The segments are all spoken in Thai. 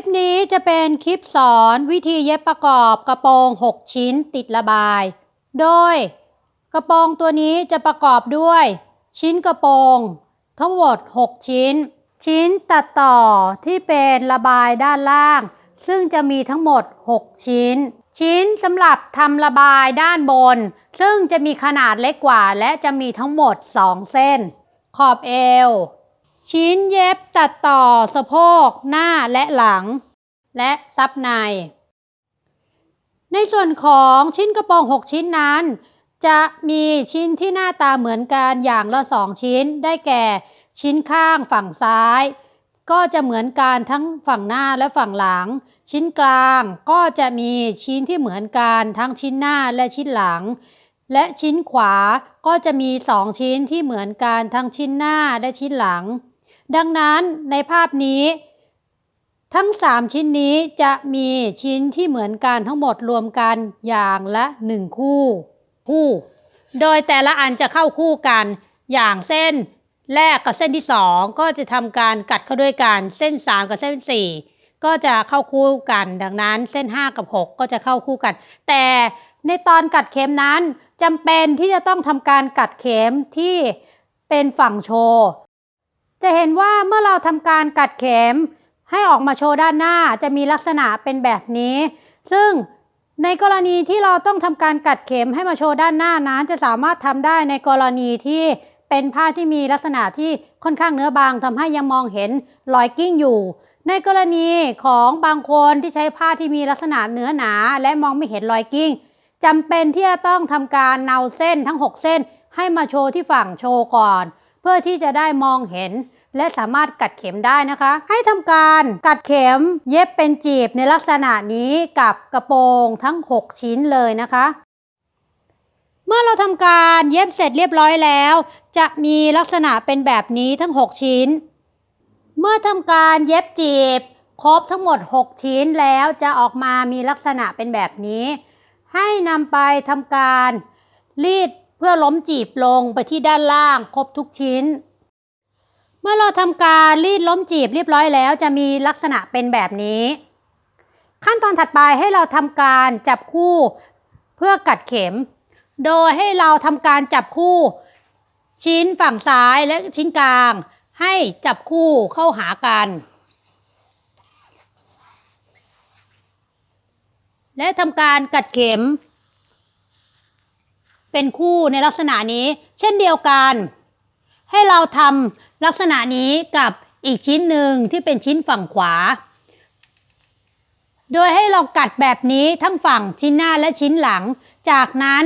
ลิปนี้จะเป็นคลิปสอนวิธีเย็บประกอบกระโปรง 6 ชิ้นติดระบาย โดย กระโปรงตัวนี้จะประกอบด้วย ชิ้นกระโปรง ทั้งหมด 6 ชิ้น ชิ้นตัดต่อที่เป็นระบายด้านล่าง ซึ่งจะมีทั้งหมด 6 ชิ้น ชิ้นสำหรับทำระบายด้านบน ซึ่งจะมีขนาดเล็กกว่า และจะมีทั้งหมด 2 เส้น ขอบเอว ชิ้นเย็บตัดต่อสะโพกหน้าและหลัง และซับใน ในส่วนของชิ้นกระโปรง 6 ชิ้นนั้น จะมีชิ้นที่หน้าตาเหมือนกันอย่างละ 2 ชิ้นได้แก่ชิ้นข้างฝั่งซ้าย ก็จะเหมือนกันทั้งฝั่งหน้าและฝั่งหลัง ชิ้นกลางก็จะมีชิ้นที่เหมือนกันทั้งชิ้นหน้าและชิ้นหลัง และชิ้นขวาก็จะมี 2 ชิ้นที่เหมือนกันทั้งชิ้นหน้าและชิ้นหลัง ดังนั้นในภาพนี้ ทั้ง 3 ชิ้นนี้จะมีชิ้นที่เหมือนกันทั้งหมดรวมกันอย่างละ 1 คู่ คู่ โดยแต่ละอันจะเข้าคู่กันอย่างเส้นแรกกับเส้นที่ 2 ก็จะทำการกัดเข้าด้วยกัน เส้น 3 กับเส้น 4 ก็จะเข้าคู่กัน ดังนั้นเส้น 5 กับ 6 ก็จะเข้าคู่กัน แต่ในตอนกัดเข็มนั้นจำเป็นที่จะต้องทำการกัดเข็มที่เป็นฝั่งโชว์ จะเห็นว่าเมื่อเราทำการกัดเข็มให้ออกมาโชว์ด้านหน้าจะมีลักษณะเป็นแบบนี้ ซึ่งในกรณีที่เราต้องทำการกัดเข็มให้มาโชว์ด้านหน้านั้น จะสามารถทำได้ในกรณีที่เป็นผ้าที่มีลักษณะที่ค่อนข้างเนื้อบางทำให้ยังมองเห็นรอยกิ้งอยู่ ในกรณีของบางคนที่ใช้ผ้าที่มีลักษณะเนื้อหนา และมองไม่เห็นรอยกิ้งจำเป็นที่จะต้องทำการเนาเส้นทั้ง 6 เส้น ให้มาโชว์ที่ฝั่งโชว์ก่อน เพื่อที่จะได้มองเห็น และสามารถกัดเข็มได้นะคะ ให้ทำการกัดเข็มเย็บเป็นจีบในลักษณะนี้กับกระโปรงทั้ง 6 ชิ้นเลยนะคะ เมื่อเราทำการเย็บเสร็จเรียบร้อยแล้ว จะมีลักษณะเป็นแบบนี้ทั้ง 6 ชิ้น เมื่อทำการเย็บจีบครบทั้งหมด 6 ชิ้นแล้วจะออกมามีลักษณะเป็นแบบนี้ ให้นำไปทำการรีด เพื่อล้มจีบลงไปที่ด้านล่างครบทุกชิ้น เมื่อเราทำการรีดล้มจีบเรียบร้อยแล้ว จะมีลักษณะเป็นแบบนี้ ขั้นตอนถัดไปให้เราทำการจับคู่เพื่อกัดเข็ม โดยให้เราทำการจับคู่ ชิ้นฝั่งซ้ายและชิ้นกลาง ให้จับคู่เข้าหากันและทำการกัดเข็ม เป็นคู่ในลักษณะนี้ เช่นเดียวกัน ให้เราทำลักษณะนี้กับอีกชิ้นหนึ่งที่เป็นชิ้นฝั่งขวา โดยให้เรากัดแบบนี้ทั้งฝั่งชิ้นหน้าและชิ้นหลัง จากนั้น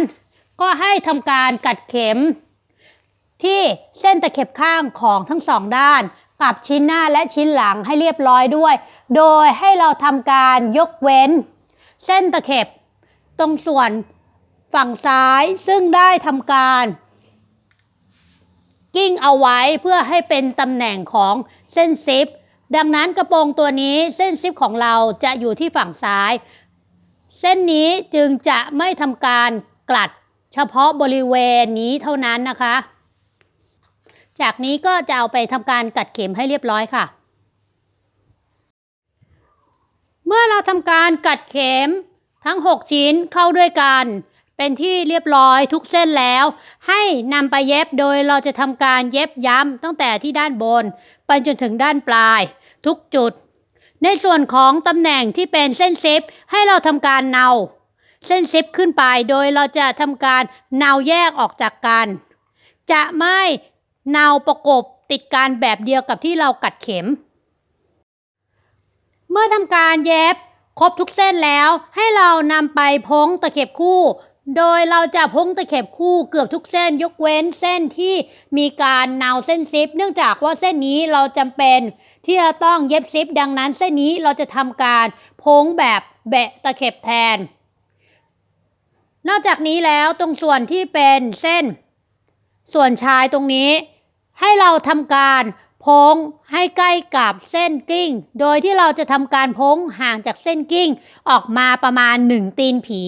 ก็ให้ทำการกัดเข็ม ที่เส้นตะเข็บข้างของทั้งสองด้าน กับชิ้นหน้าและชิ้นหลังให้เรียบร้อยด้วย โดยให้เราทำการยกเว้น เส้นตะเข็บ ตรงส่วน ฝั่งซ้ายซึ่งได้ทำการ กิ้งเอาไว้เพื่อให้เป็นตำแหน่งของเส้นซิป ดังนั้นกระโปรงตัวนี้เส้นซิปของเราจะอยู่ที่ฝั่งซ้าย เส้นนี้จึงจะไม่ทำการกลัดเฉพาะบริเวณนี้เท่านั้นนะคะ จากนี้ก็จะเอาไปทำการกัดเข็มให้เรียบร้อยค่ะเมื่อเราทำการกัดเข็มทั้ง 6 ชิ้นเข้าด้วยกัน เป็นที่เรียบร้อยทุกเส้นแล้ว ให้นำไปเย็บโดยเราจะทำการเย็บย้ำตั้งแต่ที่ด้านบน ไปจนถึงด้านปลาย ทุกจุด ในส่วนของตำแหน่งที่เป็นเส้นซิปให้เราทำการเนาเส้นซิปขึ้นไปโดยเราจะทำการเนาแยกออกจากกัน จะไม่เนาประกบติดกันแบบเดียวกับที่เรากัดเข็ม เมื่อทำการเย็บครบทุกเส้นแล้วให้เรานำไปพ้งตะเข็บคู่ โดยเราจะพ้งตะเข็บคู่เกือบทุกเส้นยกเว้นเส้นที่มีการเนาเส้นซิป เนื่องจากว่าเส้นนี้เราจำเป็นที่จะต้องเย็บซิป ดังนั้นเส้นนี้เราจะทำการพ้งแบบแบะตะเข็บแทน นอกจากนี้แล้วตรงส่วนที่เป็นเส้น ส่วนชายตรงนี้ ให้เราทำการพ้งให้ใกล้กับเส้นกิ้ง โดยที่เราจะทำการพ้งห่างจากเส้นกิ้ง ออกมาประมาณ 1 ตีนผี